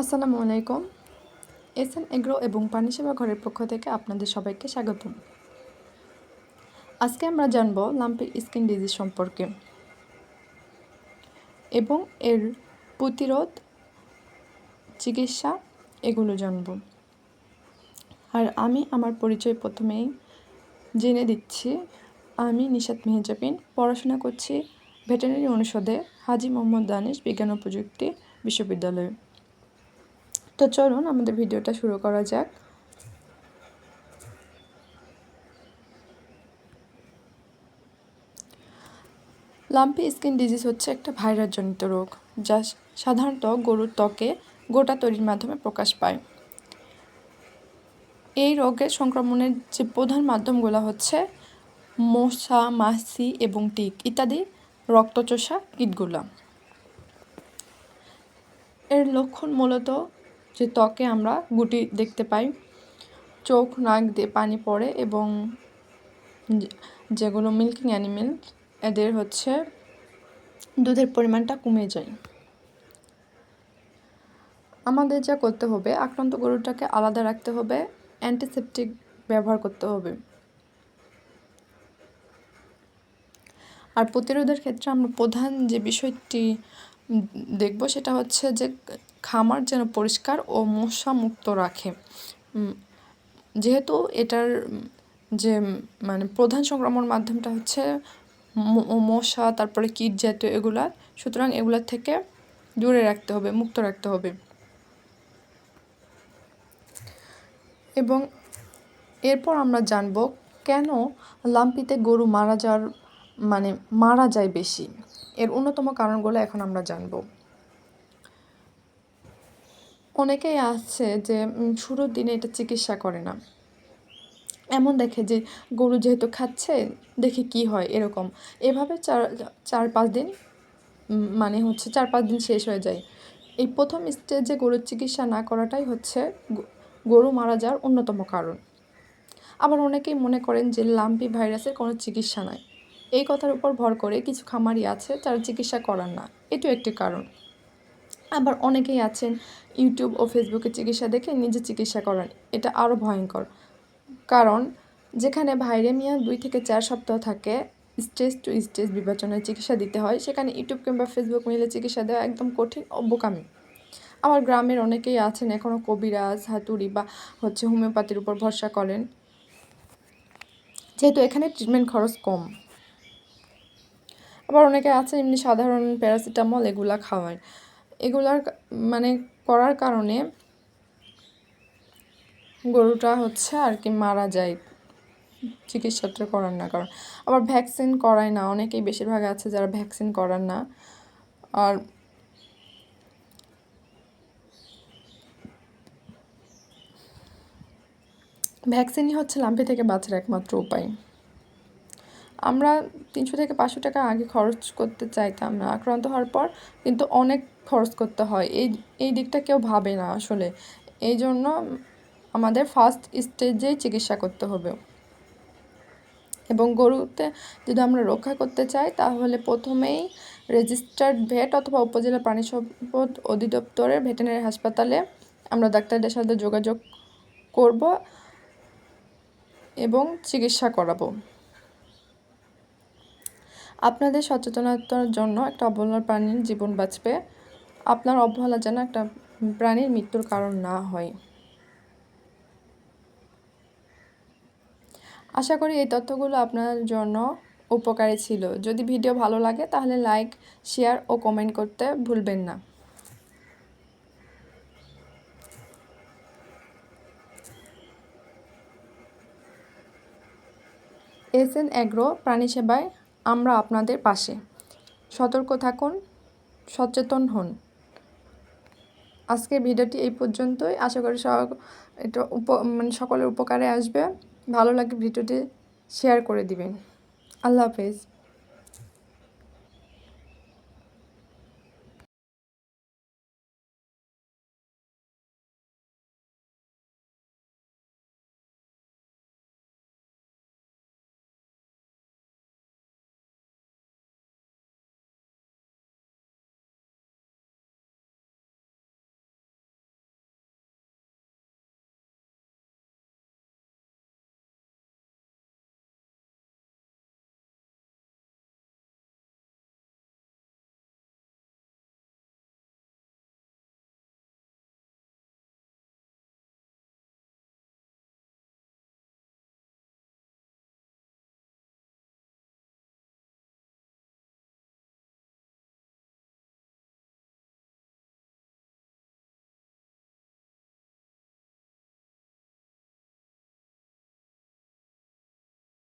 আসসালামু আলাইকুম। S N agro এবং পানি সেবা ঘরের পক্ষ থেকে আপনাদের সবাইকে স্বাগতম। আজকে আমরা জানব লাম্পি স্কিন ডিজিজ সম্পর্কে এবং এর প্রতিরোধ, চিকিৎসা এগুলো জানব। আর আমি আমার পরিচয় প্রথমেই জেনে দিচ্ছি। আমি নিশাত মেহেজাবিন, পড়াশোনা করছি ভেটেরিনারি অনুষদে হাজি মোহাম্মদ দানিশ, বিজ্ঞান ও প্রযুক্তি বিশ্ববিদ্যালয়ে। তো চলুন আমাদের ভিডিওটা শুরু করা যাক। লাম্পি স্কিন ডিজিজ হচ্ছে একটা ভাইরাসজনিত রোগ, যা সাধারণত গরুর ত্বকে গোটা তৈরির মাধ্যমে প্রকাশ পায়। এই রোগের সংক্রমণের যে প্রধান মাধ্যমগুলো হচ্ছে মশা, মাছি এবং টিক ইত্যাদি রক্তচোষা কীটগুলা। এর লক্ষণ মূলত যে ত্বকে আমরা গুটি দেখতে পাই। চোখ, নাক দিয়ে পানি পড়ে এবং যেগুলো মিল্কিং অ্যানিমেল, এদের হচ্ছে দুধের পরিমাণটা কমে যায়। আমাদের যা করতে হবে, আক্রান্ত গরুটাকে আলাদা রাখতে হবে অ্যান্টিসেপটিক ব্যবহার করতে হবে। আর প্রতিরোধের ক্ষেত্রে আমরা প্রধান যে বিষয়টি দেখব সেটা হচ্ছে যে খামার যেন পরিষ্কার ও মশা মুক্ত রাখে। যেহেতু এটার যে মানে প্রধান সংক্রমণ মাধ্যমটা হচ্ছে মশা, তারপরে কীট জাতীয় এগুলা, সুতরাং এগুলার থেকে দূরে রাখতে হবে, মুক্ত রাখতে হবে। এবং এরপর আমরা জানব কেন লাম্পিতে গরু মারা যাওয়ার মানে মারা যায় বেশি। এর অন্যতম কারণগুলো এখন আমরা জানব। অনেকেই আছে যে শুরুর দিনে এটা চিকিৎসা করে না। এমন দেখে যে, গরু যেহেতু খাচ্ছে, দেখে কি হয় এরকম। এভাবে চার চার, পাঁচ দিন মানে হচ্ছে চার, পাঁচ দিন শেষ হয়ে যায়। এই প্রথম স্টেজে গরুর চিকিৎসা না করাটাই হচ্ছে গরু মারা যাওয়ার অন্যতম কারণ। আবার অনেকেই মনে করেন যে, লাম্পি ভাইরাসের কোনো চিকিৎসা নাই। এই কথার উপর ভর করে কিছু খামারি আছে, তারা চিকিৎসা করার না। এটিও একটি কারণ। আবার অনেকেই আছেন ইউটিউব ও ফেসবুকে চিকিৎসা দেখে নিজে চিকিৎসা করান। এটা আরও ভয়ঙ্কর। কারণ যেখানে ভাইরেমিয়া দুই থেকে চার সপ্তাহ থাকে, স্টেজ টু স্টেজ বিবেচনায় চিকিৎসা দিতে হয়, সেখানে ইউটিউব কিংবা ফেসবুক মিলে চিকিৎসা দেওয়া একদম কঠিন অব্যকামী আবার গ্রামের অনেকেই আছেন এখনও কবিরাজ, হাতুড়ি বা হচ্ছে হোমিওপ্যাথির উপর ভরসা করেন। যেহেতু এখানে ট্রিটমেন্ট খরচ কম। আবার অনেকে আছে এমনি সাধারণ প্যারাসিটামল এগুলা খাওয়ায়। এগুলার মানে করার কারণে গরুটা হচ্ছে আর কি মারা যায়। চিকিৎসাটা করার না, কারণ আবার ভ্যাকসিন করায় না। অনেকেই বেশিরভাগ আছে যারা ভ্যাকসিন করার না। আর ভ্যাকসিনই হচ্ছে লাম্পি থেকে বাঁচার একমাত্র উপায়। আমরা তিনশো থেকে পাঁচশো টাকা আগে খরচ করতে চাইতাম না। আক্রান্ত হওয়ার পর কিন্তু অনেক খরচ করতে হয়। এই এই দিকটা কেউ ভাবে না আসলে। এই জন্য আমাদের ফার্স্ট স্টেজেই চিকিৎসা করতে হবে। এবং গরুতে যদি আমরা রক্ষা করতে চাই, তাহলে প্রথমেই রেজিস্টার্ড ভেট অথবা উপজেলা প্রাণী সম্পদ অধিদপ্তরের ভেটেনারি হাসপাতালে আমরা ডাক্তারদের সাথে যোগাযোগ করব এবং চিকিৎসা করাবো। আপনাদের সচেতনতার জন্য একটা অবহেলার প্রাণীর জীবন বাঁচবে। আপনার অবহেলা যেন একটা প্রাণীর মৃত্যুর কারণ না হয়। আশা করি এই তথ্যগুলো আপনার জন্য উপকারী ছিল। যদি ভিডিও ভালো লাগে, তাহলে লাইক, শেয়ার ও কমেন্ট করতে ভুলবেন না। এস এন অ্যাগ্রো প্রাণী সেবায় আমরা আপনাদের পাশে। সতর্ক থাকুন, সচেতন হন। আজকের ভিডিওটি এই পর্যন্তই। আশা করি সব এটা উপ মানে সকলের উপকারে আসবে। ভালো লাগে ভিডিওটি শেয়ার করে দিবেন। আল্লাহ হাফেজ।